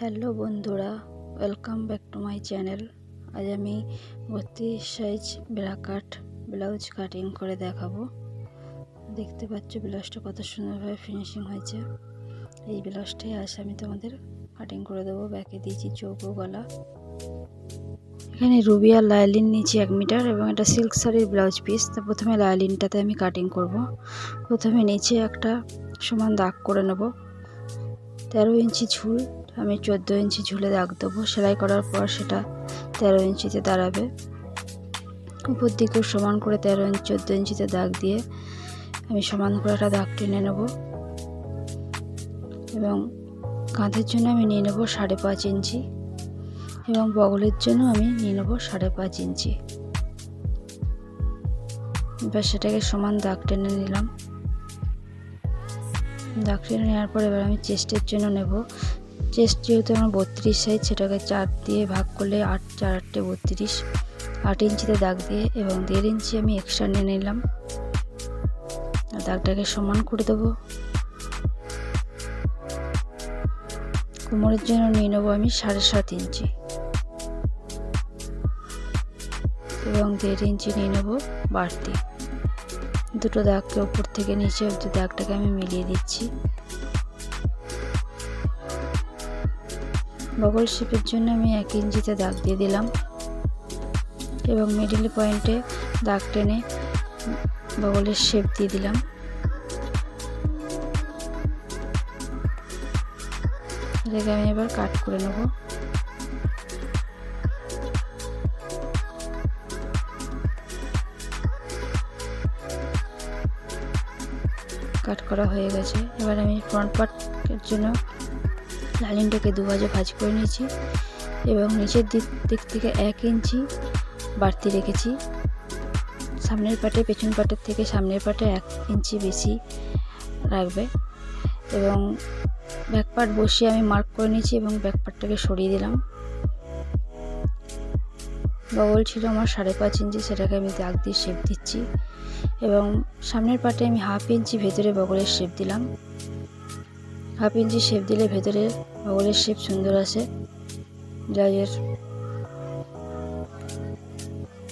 Hello বন্ধুরা welcome back to my channel আজ আমি বত্রিশ সাইজ ব্রাকাট ব্লাউজ কাটিং করে দেখাবো। দেখতে পাচ্ছ ব্লাউজটা কত সুন্দরভাবে ফিনিশিং হয়েছে। এই ব্লাউজটাই আজ আমি তোমাদের কাটিং করে দেবো। ব্যাকে দিয়েছি চৌকো গলা। এখানে রুবি আর লাইলিন নিচে এক মিটার এবং এটা সিল্ক শাড়ির ব্লাউজ পিস তো প্রথমে লাইলিনটাতে আমি কাটিং করব। প্রথমে নিচে একটা সমান দাগ করে নেব। তেরো ইঞ্চি ঝুল। আমি চোদ্দ ইঞ্চি ঝুলে দাগ দেবো। সেলাই করার পর সেটা তেরো ইঞ্চিতে দাঁড়াবে। উপর দিকেও সমান করে তেরো ইঞ্চি, চোদ্দ ইঞ্চিতে দাগ দিয়ে আমি সমান করে একটা দাগ টেনে নেব। এবং কাঁধের জন্য আমি নিয়ে নেব সাড়ে পাঁচ ইঞ্চি এবং বগলের জন্য আমি নিয়ে নেব সাড়ে পাঁচ ইঞ্চি। এবার সেটাকে সমান দাগ টেনে নিলাম। দাগ টেনে নেওয়ার পর এবার আমি চেস্টের জন্য নেব চেস্ট যেহেতু আমার বত্রিশ সাইজ সেটাকে চার দিয়ে ভাগ করলে আট, চার আটটে বত্রিশ। আট ইঞ্চিতে দাগ দিয়ে এবং দেড় ইঞ্চি আমি এক্সট্রা নিয়ে নিলাম। দাগটাকে সমান করে দেবো। কোমরের জন্য নিয়ে নেব আমি সাড়ে সাত ইঞ্চি। এবং দেড় ইঞ্চি নিয়ে নেব বাড়তি। দুটো দাগকে উপর থেকে নিচে দাগটাকে আমি মিলিয়ে দিচ্ছি। বগল শেপের জন্য আমি এক ইঞ্চিতে দাগ দিয়ে দিলাম এবং মিডিল পয়েন্টে দাগ টেনে বগলের শেপ দিয়ে দিলাম। এটাকে আমি এবার কাট করে নেব। কাট করা হয়ে গেছে। এবার আমি ফ্রন্ট পার্টের জন্য লাইনটাকে দু ভাজে করে নিয়েছি এবং নিচের দিক দিক থেকে এক ইঞ্চি বাড়তি রেখেছি। সামনের পাটে, পেছন পাটের থেকে সামনের পাটে এক ইঞ্চি বেশি রাখবে এবং ব্যাক পার্ট বসিয়ে আমি মার্ক করে নিয়েছি এবং ব্যাক পার্টটাকে সরিয়ে দিলাম। বগল ছিল আমার সাড়ে পাঁচ ইঞ্চি, সেটাকে আমি দাগ দিয়ে শেপ দিচ্ছি এবং সামনের পাটে আমি হাফ ইঞ্চি ভেতরে বগলের শেপ দিলাম। হাফ ইঞ্চি শেপ দিলে ভেতরে বগলের শেপ সুন্দর আসে। ব্লাউজের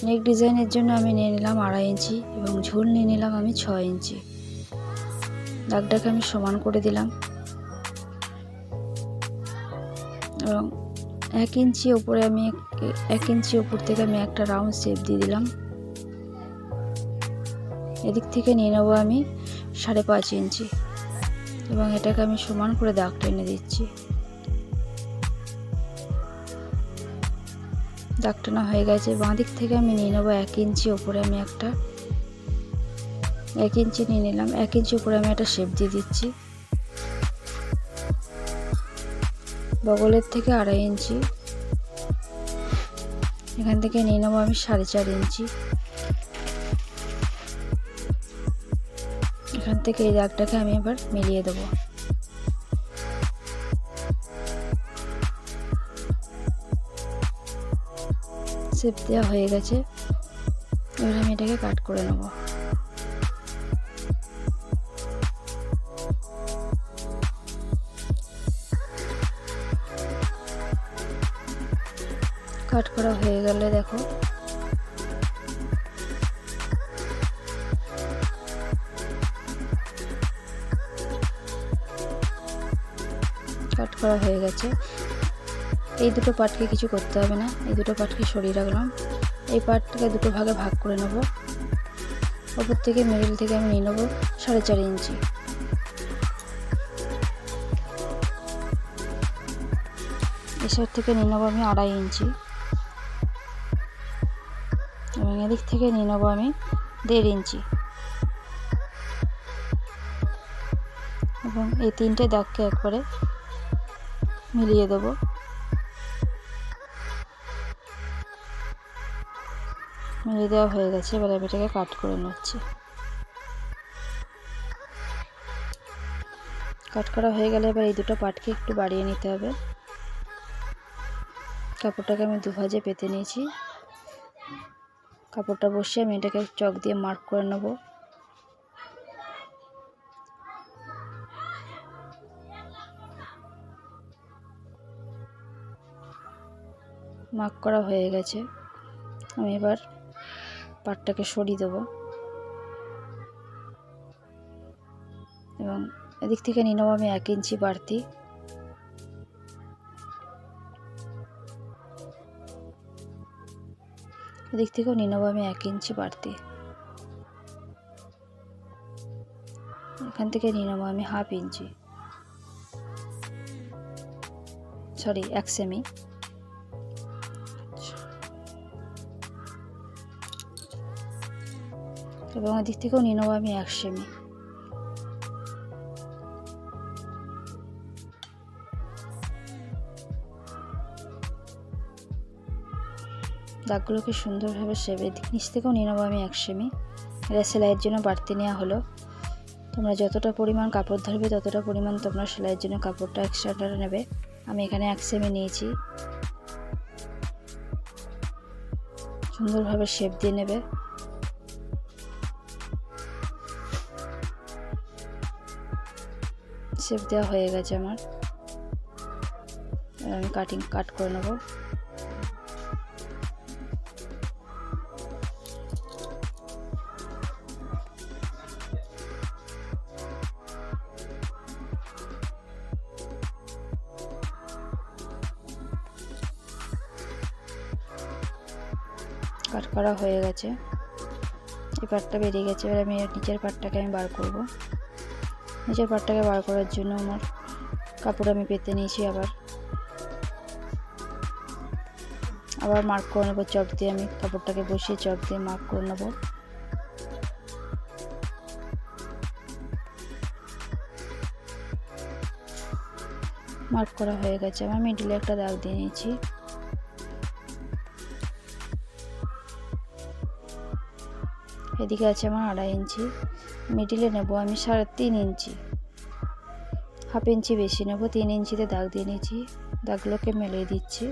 নেক ডিজাইনের জন্য আমি নিয়ে নিলাম আড়াই ইঞ্চি এবং ঝুল নিয়ে নিলাম আমি ছ ইঞ্চি। দাগটাকে আমি সমান করে দিলাম। এবং এক ইঞ্চি ওপরে আমি এক ইঞ্চি ওপর থেকে আমি একটা রাউন্ড শেপ দিয়ে দিলাম। এদিক থেকে নিয়ে নেব আমি সাড়ে পাঁচ ইঞ্চি। এবং এটাকে আমি সমান করে দাগ টেনে দিচ্ছি। দাগ টানা হয়ে গেছে। বাঁ দিক থেকে আমি নিয়ে নেব এক ইঞ্চি ওপরে আমি একটা। এক ইঞ্চি নিয়ে নিলাম। এক ইঞ্চি উপরে আমি একটা শেপ দিয়ে দিচ্ছি। বগলের থেকে আড়াই ইঞ্চি। এখান থেকে নিয়ে নেব আমি সাড়ে চার ইঞ্চি। থেকে এই দাগটাকে আমি এবার মিলিয়ে দেবো। শেপ দেওয়া হয়ে গেছে। এবার আমি এটাকে কাট করে নেব। কাট করা হয়ে গেলে দেখো করা হয়ে গেছে। এই দুটো পার্টকে কিছু করতে হবে না। এই দুটো পার্টকে সরিয়ে রাখলাম। এই পার্টটাকে দুটো ভাগে ভাগ করে নেব। ওপর থেকে মিডিল থেকে আমি নিয়ে নেব সাড়ে চার ইঞ্চি। সাইড থেকে নিয়ে নেব আমি আড়াই ইঞ্চি। এবং এদিক থেকে নিয়ে নেব আমি দেড় ইঞ্চি। এবং এই তিনটে দাগকে একবারে মিলিয়ে দেবো। মিলিয়ে দেওয়া হয়ে গেছে, এবার আমি এটাকে কাট করে নিচ্ছি। কাট করা হয়ে গেলে এবার এই দুটো পাটকে একটু বাড়িয়ে নিতে হবে। কাপড়টাকে আমি দু ভাজে পেতে নিয়েছি। কাপড়টা বসিয়ে আমি এটাকে চক দিয়ে মার্ক করে নেব। মার্ক করা হয়ে গেছে। আমি এবার পাটটাকে সরিয়ে দেবো। এবং এদিক থেকে নিয়ে আমি এক ইঞ্চি বাড়তি। এদিক থেকেও নিয়ে আমি এক ইঞ্চি বাড়তি। এখান থেকে নিয়ে আমি হাফ ইঞ্চি। সরি, এক সেমি। এবং এদিক থেকেও নিয়ে নেব আমি এক সেমি। দাগগুলোকে সুন্দরভাবে সেবে নিচ থেকেও নিয়ে নেব আমি এক সেমি। এটা সেলাইয়ের জন্য বাড়তি নেওয়া হলো। তোমরা যতটা পরিমাণ কাপড় ধরবে, ততটা পরিমাণ তোমরা সেলাইয়ের জন্য কাপড়টা এক্সট্রাটা নেবে। আমি এখানে এক সেমি নিয়েছি। সুন্দরভাবে শেপ দিয়ে নেবে। শেপ দেওয়া হয়ে গেছে আমার। আমি কাটিং কাট করে নেব। কাট করা হয়ে গেছে। এই পাটটা বেরিয়ে গেছে। এবার আমি নিচের পাটটাকে আমি বার করব। নিচের পাটটাকে বার করার জন্য আমার কাপড় আমি পেতে নিয়েছি আবার। আবার মার্ক করে নেব চক দিয়ে আমি কাপড়টাকে বসিয়ে চক দিয়ে মার্ক করে নেব। মার্ক করা হয়ে গেছে, আমার মিডিলে একটা দাগ দিয়ে নিয়েছি। এদিকে আছে আমার আড়াই ইঞ্চি। মিডিলে নেব, আমি সাড়ে তিন ইঞ্চি। হাফ ইঞ্চি বেশি নেব, তিন ইঞ্চিতে দাগ দিয়ে নিয়েছি। দাগগুলোকে মেলিয়ে দিচ্ছি।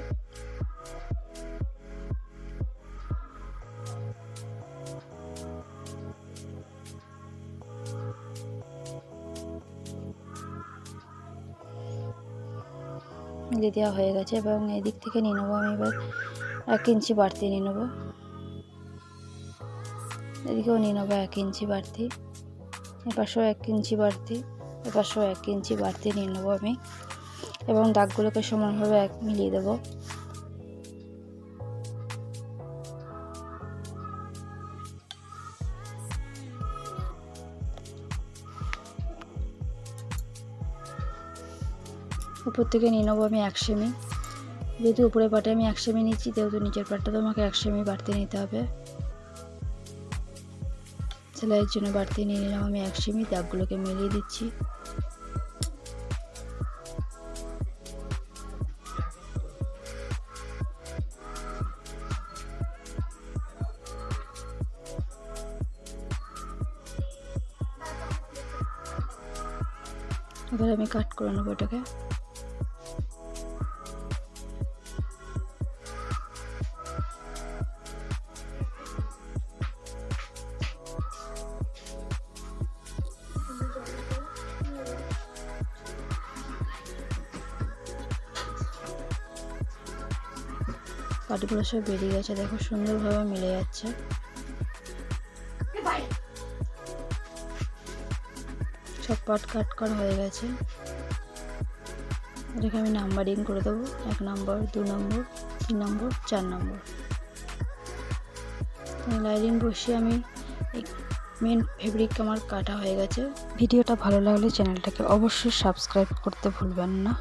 মিলিয়ে দেওয়া হয়ে গেছে এবং এই দিক থেকে নিয়ে নেব, আমি এবার এক ইঞ্চি বাড়তি নিয়ে নেব। এদিকেও নিয়ে নেব এক ইঞ্চি বাড়তি। এপাশেও এক ইঞ্চি বাড়তি, এপাশেও এক ইঞ্চি বাড়তি নিয়ে নেব আমি। এবং দাগগুলোকে সমানভাবে এক মিলিয়ে দেবো। উপর থেকে নিয়ে নেব আমি এক সেমি। যেহেতু উপরের পাটে আমি এক সেমি নিচ্ছি, যেহেতু নিচের পাটটা তো আমাকে এক সেমি বাড়তি নিতে হবে। সেলাইয়ের জন্য বাড়তি নিয়ে নিলাম আমি এক সেমি দাগগুলোকে মিলিয়ে দিচ্ছি। এবার আমি কাট করে নেব এটাকে। কাঠগুলো সব বেরিয়ে গেছে, দেখো সুন্দরভাবে মিলে যাচ্ছে। সব পাট কাট করা হয়ে গেছে। এটাকে আমি নাম্বারিং করে দেবো, এক নম্বর, দু নম্বর, তিন নম্বর, চার নম্বর। লাইনিং বসিয়ে আমি মেন ফেব্রিক আমার কাটা হয়ে গেছে। ভিডিওটা ভালো লাগলে চ্যানেলটাকে অবশ্যই সাবস্ক্রাইব করতে ভুলবেন না।